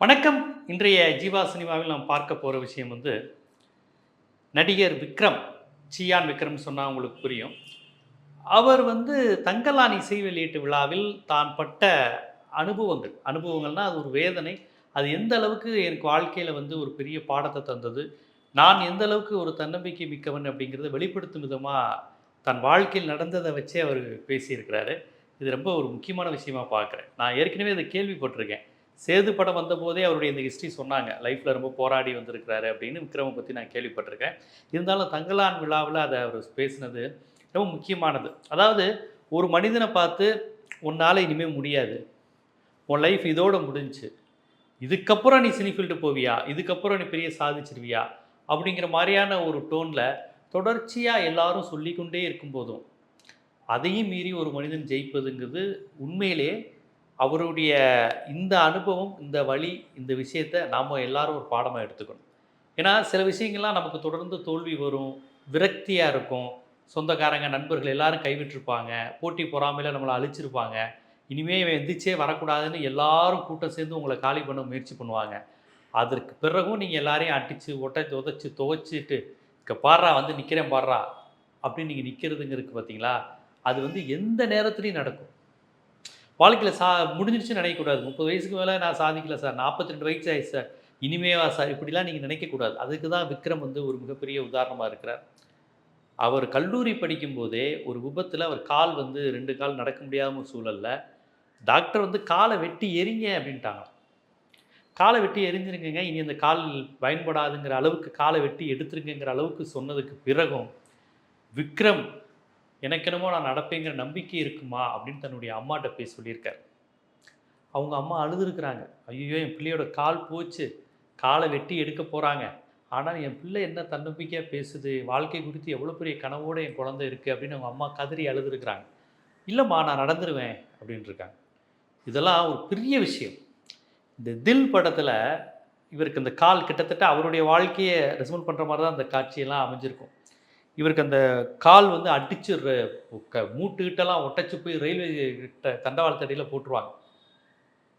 வணக்கம். இன்றைய ஜீவா சினிமாவில் நாம் பார்க்க போகிற விஷயம் வந்து நடிகர் விக்ரம் சியான் விக்ரம் சொன்னால் உங்களுக்கு புரியும். அவர் வந்து தங்கலான் இசை வெளியீட்டு விழாவில் தான் பட்ட அனுபவங்கள். அனுபவங்கள்னா அது ஒரு வேதனை. அது எந்த அளவுக்கு எனக்கு வாழ்க்கையில் வந்து ஒரு பெரிய பாடத்தை தந்தது. நான் எந்த அளவுக்கு ஒரு தன்னம்பிக்கை மிக்கவன் அப்படிங்கிறத வெளிப்படுத்தும் விதமாக தன் வாழ்க்கையில் நடந்ததை வச்சே அவர் பேசியிருக்கிறாரு. இது ரொம்ப ஒரு முக்கியமான விஷயமா பார்க்குறேன். நான் ஏற்கனவே இதை கேள்விப்பட்டிருக்கேன். சேது படம் வந்தபோதே அவருடைய இந்த ஹிஸ்ட்ரி சொன்னாங்க. லைஃப்பில் ரொம்ப போராடி வந்திருக்கிறாரு அப்படின்னு விக்ரமை பற்றி நான் கேள்விப்பட்டிருக்கேன். இருந்தாலும் தங்கலான் விழாவில் அதை அவர் பேசினது ரொம்ப முக்கியமானது. அதாவது ஒரு மனிதனை பார்த்து உன்னால் இனிமேல் முடியாது. உன் லைஃப் இதோடு முடிஞ்சுச்சு இதுக்கப்புறம் நீ சினிஃபீல்டு போவியா? இதுக்கப்புறம் நீ பெரிய சாதிச்சிருவியா? அப்படிங்கிற மாதிரியான ஒரு டோனில் தொடர்ச்சியாக எல்லாரும் சொல்லிக்கொண்டே இருக்கும்போதும் அதையும் மீறி ஒரு மனிதன் ஜெயிப்பதுங்கிறது உண்மையிலே அவருடைய இந்த அனுபவம் இந்த வழி இந்த விஷயத்தை நாம் எல்லாரும் ஒரு பாடமாக எடுத்துக்கணும். ஏன்னா சில விஷயங்கள்லாம் நமக்கு தொடர்ந்து தோல்வி வரும் விரக்தியாக இருக்கும். சொந்தக்காரங்க நண்பர்கள் எல்லாரும் கைவிட்டிருப்பாங்க. போட்டி பொறாமையில் நம்மளை அழிச்சிருப்பாங்க. இனிமே இவன் எந்திரிச்சே வரக்கூடாதுன்னு எல்லாரும் கூட்டம் சேர்ந்து உங்களை காலி பண்ண முயற்சி பண்ணுவாங்க. அதற்கு பிறகும் நீங்கள் எல்லாரையும் அடித்து ஒட்டச்சு உதச்சி துவைச்சிட்டு இங்கே பாடுறா வந்து நிற்கிறேன் பாடுறா அப்படின்னு நீங்கள் நிற்கிறதுங்கிறதுக்கு பார்த்தீங்களா அது வந்து எந்த நேரத்துலையும் நடக்கும். வாழ்க்கையில் சா முடிஞ்சிருச்சுன்னு நினைக்கக்கூடாது. முப்பது வயசுக்கு மேலே நான் சாதிக்கல சார். நாற்பத்தி ரெண்டு வயசு ஆயிடுச்சு சார். இனிமேவா சார் இப்படிலாம் நீங்கள் நினைக்கக்கூடாது. அதுக்கு தான் விக்ரம் வந்து ஒரு மிகப்பெரிய உதாரணமாக இருக்கிறார். அவர் கல்லூரி படிக்கும்போதே ஒரு விபத்தில் அவர் கால் வந்து ரெண்டு கால் நடக்க முடியாத ஒரு சூழலில் டாக்டர் வந்து காலை வெட்டி எரிங்க அப்படின்ட்டாங்க. காலை வெட்டி எரிஞ்சிருக்குங்க இனி அந்த கால் பயன்படாதுங்கிற அளவுக்கு காலை வெட்டி எடுத்துருங்கிற அளவுக்கு சொன்னதுக்கு பிறகும் விக்ரம் எனக்கெனமோ நான் நடப்பேங்கிற நம்பிக்கை இருக்குமா அப்படின்னு தன்னுடைய அம்மாட்ட போய் சொல்லியிருக்கார். அவங்க அம்மா அழுதுருக்குறாங்க. ஐயோ என் பிள்ளையோட கால் போச்சு. காலை வெட்டி எடுக்க போகிறாங்க ஆனால் என் பிள்ளை என்ன தன்னம்பிக்கையாக பேசுது? வாழ்க்கை குறித்து எவ்வளோ பெரிய கனவோடு என் குழந்தை இருக்குது அப்படின்னு அவங்க அம்மா கதறி அழுதுருக்குறாங்க. இல்லைம்மா நான் நடந்துருவேன் அப்படின்ட்டு இருக்காங்க இதெல்லாம் ஒரு பெரிய விஷயம். இந்த தில் படத்தில் இவருக்கு இந்த கால் கிட்டத்தட்ட அவருடைய வாழ்க்கையை ரெசமெண்ட் பண்ணுற மாதிரி தான் அந்த காட்சியெல்லாம் அமைஞ்சிருக்கும். இவருக்கு அந்த கால் வந்து அடிச்சு க மூட்டுக்கிட்டலாம் ஒட்டச்சு போய் ரயில்வே கிட்ட தண்டவாளத்தடியில் போட்டுருவாங்க.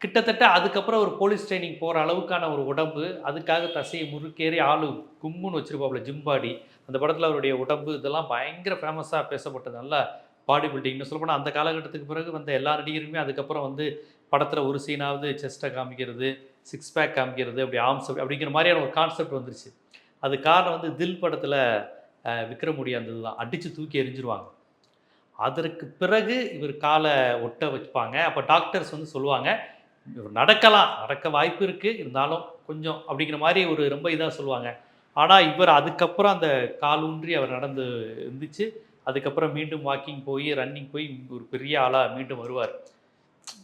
கிட்டத்தட்ட அதுக்கப்புறம் ஒரு போலீஸ் ட்ரைனிங் போகிற அளவுக்கான ஒரு உடம்பு அதுக்காக தசையை முறுக்கேறி ஆளு கும்முன்னு வச்சுருப்பாப்புல ஜிம்பாடி. அந்த படத்தில் அவருடைய உடம்பு இதெல்லாம் பயங்கர ஃபேமஸாக பேசப்பட்டது. நல்ல பாடி பில்டிங்னு சொல்லப்போனால் அந்த காலகட்டத்துக்கு பிறகு வந்த எல்லா நடிகருமே அதுக்கப்புறம் வந்து படத்தில் ஒரு சீனாவது செஸ்ட்டை காமிக்கிறது சிக்ஸ் பேக் காமிக்கிறது அப்படி ஆம்ஸ் அப்படிங்கிற மாதிரியான ஒரு கான்செப்ட் வந்துருச்சு. அது காரணம் வந்து தில் படத்தில் விக்ரமுடி அந்த இதுதான் அடித்து தூக்கி எரிஞ்சிருவாங்க அதற்கு பிறகு இவர் காலை ஒட்ட வைப்பாங்க அப்போ டாக்டர்ஸ் வந்து சொல்லுவாங்க இவர் நடக்கலாம் நடக்க வாய்ப்பு இருக்குது இருந்தாலும் கொஞ்சம் அப்படிங்கிற மாதிரி ஒரு ரொம்ப இதாக சொல்லுவாங்க. ஆனால் இவர் அதுக்கப்புறம் அந்த கால் ஊன்றி அவர் நடந்து இருந்துச்சு. அதுக்கப்புறம் மீண்டும் வாக்கிங் போய் ரன்னிங் போய் ஒரு பெரிய ஆளாக மீண்டும் வருவார்.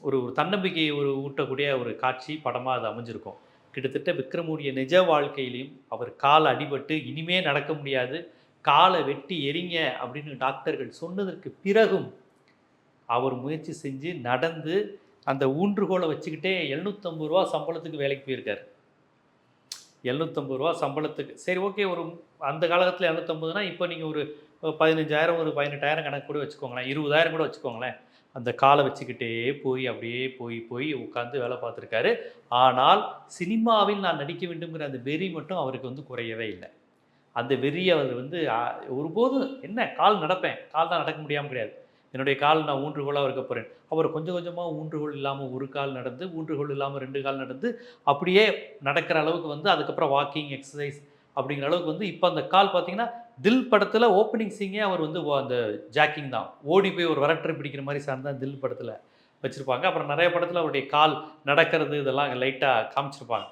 ஒரு ஒரு தன்னம்பிக்கையை ஒரு ஊட்டக்கூடிய ஒரு காட்சி படமாக அது அமைஞ்சிருக்கும். கிட்டத்தட்ட விக்ரமுடைய நிஜ வாழ்க்கையிலையும் அவர் கால் அடிபட்டு இனிமே நடக்க முடியாது. காலை வெட்டி எரிங்க அப்படின்னு டாக்டர்கள் சொன்னதற்கு பிறகும் அவர் முயற்சி செஞ்சு நடந்து அந்த ஊன்றுகோலை வச்சுக்கிட்டே எழுநூற்றம்பது ரூபா சம்பளத்துக்கு வேலைக்கு போயிருக்கார். எழுநூற்றம்பது ரூபா சம்பளத்துக்கு. சரி ஓகே ஒரு அந்த காலத்தில் எழுநூற்றம்பதுனா இப்போ நீங்கள் ஒரு பதினஞ்சாயிரம் ஒரு பதினெட்டாயிரம் கணக்கு கூட வச்சுக்கோங்களேன் இருபதாயிரம் கூட வச்சுக்கோங்களேன். அந்த காலை வச்சுக்கிட்டே போய் அப்படியே போய் போய் உட்காந்து வேலை பார்த்துருக்காரு. ஆனால் சினிமாவில் நான் நடிக்க வேண்டுங்கிற அந்த வெறி மட்டும் அவருக்கு வந்து குறையவே இல்லை. அந்த வெறியை அவர் வந்து ஒருபோதும் என்ன கால் நடப்பேன். கால் தான் நடக்க முடியாமல் கிடையாது. என்னுடைய கால் நான் ஊன்றுகோலாக இருக்க போகிறேன் அவர் கொஞ்சம் கொஞ்சமாக ஊன்றுகோல் இல்லாமல் ஒரு கால் நடந்து ஊன்றுகோல் இல்லாமல் ரெண்டு கால் நடந்து அப்படியே நடக்கிற அளவுக்கு வந்து அதுக்கப்புறம் வாக்கிங் எக்ஸசைஸ் அப்படிங்கிற அளவுக்கு வந்து இப்போ அந்த கால் பார்த்தீங்கன்னா தில் படத்தில் ஓப்பனிங் சீங்கே அவர் வந்து அந்த ஜாக்கிங் தான். ஓடி போய் ஒரு வரட்டரை பிடிக்கிற மாதிரி சார் தான் தில் படத்தில் வச்சுருப்பாங்க. அப்புறம் நிறைய படத்தில் அவருடைய கால் நடக்கிறது இதெல்லாம் லைட்டாக காமிச்சிருப்பாங்க.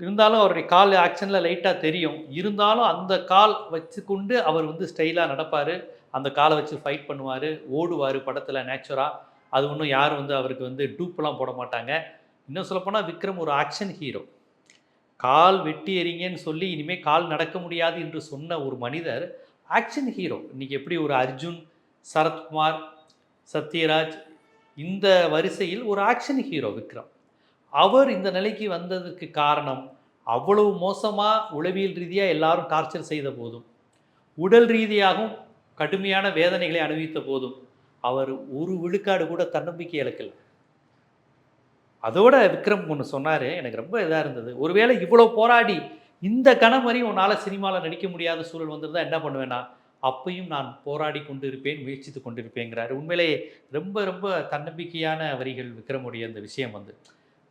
இருந்தாலும் அவருடைய கால் ஆக்ஷனில் லைட்டாக தெரியும். இருந்தாலும் அந்த கால் வச்சுக்கொண்டு அவர் வந்து ஸ்டைலாக நடப்பார். அந்த காலை வச்சு ஃபைட் பண்ணுவார் ஓடுவார் படத்தில் நேச்சுராக அது ஒன்றும் யாரும் வந்து அவருக்கு வந்து டூப்பெலாம் போட மாட்டாங்க. இன்னும் சொல்லப்போனால் விக்ரம் ஒரு ஆக்ஷன் ஹீரோ. கால் வெட்டி எறிங்கன்னு சொல்லி இனிமேல் கால் நடக்க முடியாது என்று சொன்ன ஒரு மனிதர் ஆக்ஷன் ஹீரோ. இன்றைக்கி எப்படி ஒரு அர்ஜுன் சரத்குமார் சத்யராஜ் இந்த வரிசையில் ஒரு ஆக்ஷன் ஹீரோ விக்ரம். அவர் இந்த நிலைக்கு வந்ததுக்கு காரணம் அவ்வளவு மோசமாக உளவியல் ரீதியாக எல்லாரும் டார்ச்சர் செய்த போதும் உடல் ரீதியாகவும் கடுமையான வேதனைகளை அனுபவித்த போதும் அவர் ஒரு விழுக்காடு கூட தன்னம்பிக்கை இழக்கல. அதோட விக்ரம் ஒன்று சொன்னார் எனக்கு ரொம்ப இதாக இருந்தது. ஒருவேளை இவ்வளோ போராடி இந்த கணம் வரை உன்னால் சினிமாவில் நடிக்க முடியாத சூழல் வந்திருந்தா என்ன பண்ணுவேன்னா அப்பையும் நான் போராடி கொண்டிருப்பேன் முயற்சித்து கொண்டிருப்பேங்கிறாரு. உண்மையிலேயே ரொம்ப ரொம்ப தன்னம்பிக்கையான வரிகள் விக்ரமுடைய அந்த விஷயம் வந்து.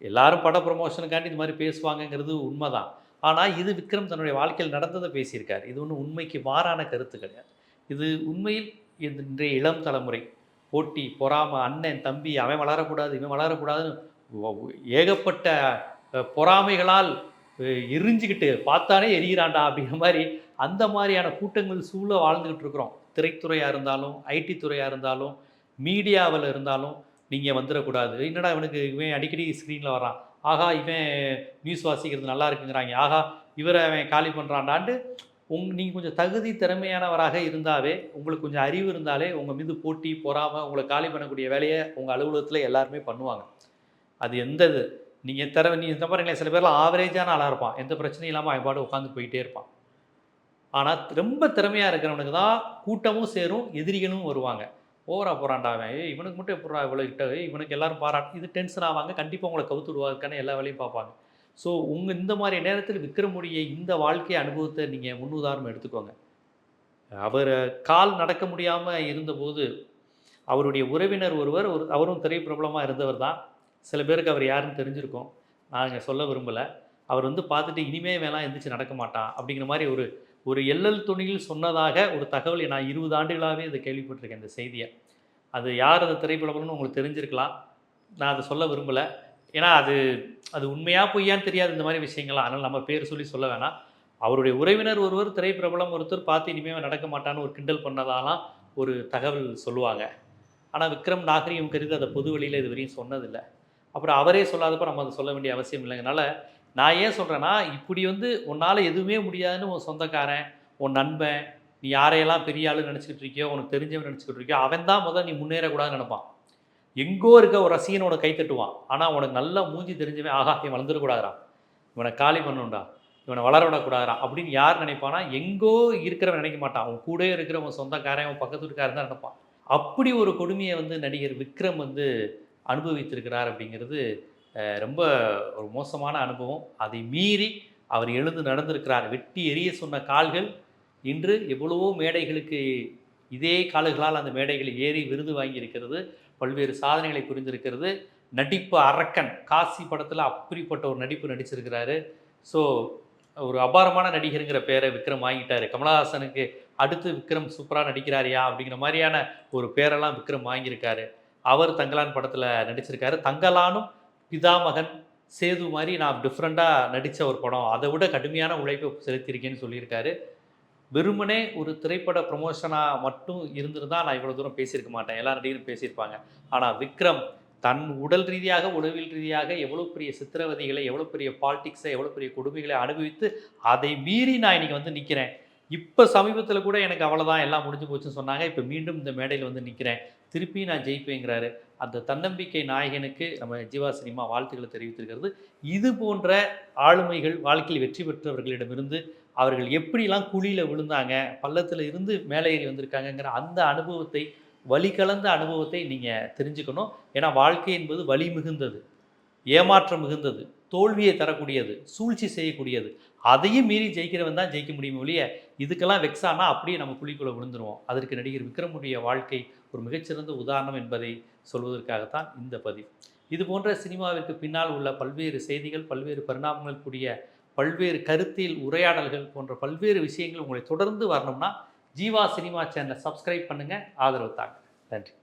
எல்லாரும் பட ப்ரொமோஷனுக்காண்டி இந்த மாதிரி பேசுவாங்கங்கிறது உண்மை தான் ஆனால் இது விக்ரம் தன்னுடைய வாழ்க்கையில் நடந்ததை பேசியிருக்கார். இது ஒன்றும் உண்மைக்கு மாறான கருத்து கிடையாது. இது உண்மையில் இன்றைய இளம் தலைமுறை. போட்டி பொறாமை அண்ணன் தம்பி அவன் வளரக்கூடாது இவன் வளரக்கூடாதுன்னு ஏகப்பட்ட பொறாமைகளால் எரிஞ்சுக்கிட்டு பார்த்தானே எரியிறான்டா அப்படிங்கிற மாதிரி அந்த மாதிரியான கூட்டங்கள் சூழ வாழ்ந்துக்கிட்டு இருக்கிறோம். திரைத்துறையாக இருந்தாலும் ஐடி துறையாக இருந்தாலும் மீடியாவில் இருந்தாலும் நீங்கள் வந்துடக்கூடாது. என்னடா இவனுக்கு இவன் அடிக்கடி ஸ்க்ரீனில் வரான் ஆகா இவன் நியூஸ் வாசிக்கிறது நல்லா இருக்குங்கிறாங்க. ஆகா இவரை அவன் காலி பண்ணுறான்டாண்டு உங் நீங்கள் கொஞ்சம் தகுதி திறமையானவராக இருந்தாவே உங்களுக்கு கொஞ்சம் அறிவு இருந்தாலே உங்கள் மீது போட்டி பொறாமல் உங்களை காலி பண்ணக்கூடிய வேலையை உங்கள் அலுவலகத்தில் எல்லாருமே பண்ணுவாங்க. அது எந்த இது? நீங்கள் திறமை நீ இந்த மாதிரி சில பேர்லாம் ஆவரேஜான ஆளாக இருப்பான். எந்த பிரச்சனையும் இல்லாமல் அவன் பாடு உட்காந்து போயிட்டே இருப்பான். ஆனால் ரொம்ப திறமையாக இருக்கிறவனுக்கு தான் கூட்டமும் சேரும் எதிரிகளும் வருவாங்க. ஓவராக போகிறான்டா அவன் இவனுக்கு மட்டும் எப்படா இவ்வளோ கிட்ட இவனுக்கு எல்லாரும் பாராட்டு இது டென்ஷன் ஆவாங்க. கண்டிப்பாக உங்களை கவுத்து விடுவாருக்கான எல்லா வேலையும் பார்ப்பாங்க. ஸோ உங்கள் இந்த மாதிரி நேரத்தில் விக்ரமுடைய இந்த வாழ்க்கை அனுபவத்தை நீங்கள் முன்னுதாரணம் எடுத்துக்கோங்க. அவர் கால் நடக்க முடியாமல் இருந்தபோது அவருடைய உறவினர் ஒருவர் ஒரு அவரும் திரைப்பிரபலமாக இருந்தவர் தான். சில பேருக்கு அவர் யாருன்னு தெரிஞ்சிருக்கோம். நாங்கள் சொல்ல விரும்பலை. அவர் வந்து பார்த்துட்டு இனிமே வேணாம் எந்திரிச்சு நடக்க மாட்டான் அப்படிங்கிற மாதிரி ஒரு ஒரு எல்லல் துணியில் சொன்னதாக ஒரு தகவல் நான் இருபது ஆண்டுகளாகவே இதை கேள்விப்பட்டிருக்கேன் இந்த செய்தியை. அது யார் அது திரைப்பிரபலம்னு உங்களுக்கு தெரிஞ்சிருக்கலாம். நான் அதை சொல்ல விரும்பலை. ஏன்னா அது அது உண்மையாக பொய்யான்னு தெரியாது இந்த மாதிரி விஷயங்கள்லாம். அதனால் நம்ம பேர் சொல்லி சொல்ல வேணாம். அவருடைய உறவினர் ஒருவர் திரைப்பிரபலம் ஒருத்தர் பார்த்து இனிமேல் நடக்க மாட்டான்னு ஒரு கிண்டல் பண்ணதாலாம் ஒரு தகவல் சொல்லுவாங்க. ஆனால் விக்ரம் நாகரிகம் கருது அதை பொது வெளியில் இது வரையும் சொன்னதில்லை. அப்புறம் அவரே சொல்லாதப்ப நம்ம அதை சொல்ல வேண்டிய அவசியம் இல்லைங்கனால நான் ஏன் சொல்கிறேன்னா இப்படி வந்து உன்னால் எதுவுமே முடியாதுன்னு உன் சொந்தக்காரன் உன் நண்பன் நீ யாரையெல்லாம் பெரிய ஆளு நினச்சிக்கிட்டு இருக்கியோ உனக்கு தெரிஞ்சவன் நினச்சிக்கிட்டு இருக்கியோ அவன் தான் முதல் நீ முன்னேறக்கூடாதுன்னு நினைப்பான். எங்கோ இருக்க ஒரு ரசிகன் உனக்கு கை தட்டுவான். ஆனால் உனக்கு நல்லா மூஞ்சி தெரிஞ்சவன் ஆகா இவன் வளர்ந்துடக்கூடாதுரா இவனை காலி பண்ணணும்டா. இவனை வளர விடக்கூடாதுடா அப்படின்னு யார் நினைப்பானா எங்கோ இருக்கிறவன் நினைக்க மாட்டான். அவன் கூட இருக்கிற உன் சொந்தக்காரன் உன் பக்கத்து வீட்டுக்காரன் தான் நினைப்பான். அப்படி ஒரு கொடுமையை வந்து நடிகர் விக்ரம் வந்து அனுபவித்திருக்கிறார் அப்படிங்கிறது ரொம்ப ஒரு மோசமான அனுபவம். அதை மீறி அவர் எழுந்து நடந்திருக்கிறார். வெட்டி எரிய சொன்ன கால்கள் இன்று எவ்வளவோ மேடைகளுக்கு இதே கால்களால் அந்த மேடைகளில் ஏறி விருது வாங்கியிருக்கிறது. பல்வேறு சாதனைகளை புரிந்திருக்கிறது. நடிப்பு அரக்கன் காசி படத்தில் அப்படிப்பட்ட ஒரு நடிப்பு நடிச்சிருக்கிறாரு. ஸோ ஒரு அபாரமான நடிகருங்கிற பேரை விக்ரம் வாங்கிட்டாரு. கமலஹாசனுக்கு அடுத்து விக்ரம் சூப்பராக நடிக்கிறாரியா அப்படிங்கிற மாதிரியான ஒரு பேரெல்லாம் விக்ரம் வாங்கியிருக்காரு. அவர் தங்கலான் படத்தில் நடிச்சிருக்காரு. தங்கலானும் பிதாமகன் சேது மாதிரி நான் டிஃப்ரெண்ட்டாக நடித்த ஒரு படம். அதை விட கடுமையான உழைப்பு செலுத்தியிருக்கேன்னு சொல்லியிருக்காரு. வெறுமனே ஒரு திரைப்பட ப்ரொமோஷனாக மட்டும் இருந்திருந்தால் நான் இவ்வளோ தூரம் பேசியிருக்க மாட்டேன். எல்லா நடிகரும் பேசியிருப்பாங்க. ஆனால் விக்ரம் தன் உடல் ரீதியாக உளவியல் ரீதியாக எவ்வளோ பெரிய சித்திரவதைகளை எவ்வளோ பெரிய பாலிட்டிக்ஸை எவ்வளோ பெரிய கொடுமைகளை அனுபவித்து அதை மீறி நான் இன்றைக்கி வந்து நிற்கிறேன் இப்போ சமீபத்தில் கூட எனக்கு அவ்வளோதான் எல்லாம் முடிஞ்சு போச்சுன்னு சொன்னாங்க. இப்போ மீண்டும் இந்த மேடையில் வந்து நிற்கிறேன் திருப்பி நான் ஜெயிப்பேங்கிறாரு. அந்த தன்னம்பிக்கை நாயகனுக்கு நம்ம ஜீவா சினிமா வாழ்த்துக்களை தெரிவித்திருக்கிறது. இது போன்ற ஆளுமைகள் வாழ்க்கையில் வெற்றி பெற்றவர்களிடமிருந்து அவர்கள் எப்படிலாம் குழியில் விழுந்தாங்க பள்ளத்தில் இருந்து மேலே ஏறி வந்திருக்காங்கங்கிற அந்த அனுபவத்தை வலி கலந்த அனுபவத்தை நீங்கள் தெரிஞ்சுக்கணும். ஏன்னா வாழ்க்கை என்பது வலி மிகுந்தது ஏமாற்றம் மிகுந்தது தோல்வியை தரக்கூடியது சூழ்ச்சி செய்யக்கூடியது. அதையும் மீறி ஜெயிக்கிறவன் தான் ஜெயிக்க முடியும் ஒழிய இதுக்கெல்லாம் வெக்ஸானா அப்படியே நம்ம குழிக்குள்ளே விழுந்துருவோம். அதற்கு நடிகர் விக்ரமுடைய வாழ்க்கை ஒரு மிகச்சிறந்த உதாரணம் என்பதை சொல்வதற்காகத்தான் இந்த பதிவு. இது போன்ற சினிமாவிற்கு பின்னால் உள்ள பல்வேறு செய்திகள் பல்வேறு பரிணாமங்கள் கூடிய பல்வேறு கருத்தில் உரையாடல்கள் போன்ற பல்வேறு விஷயங்கள் உங்களை தொடர்ந்து வரணும்னா ஜீவா சினிமா சேனலை சப்ஸ்கிரைப் பண்ணுங்கள் ஆதரவு தாங்க. நன்றி.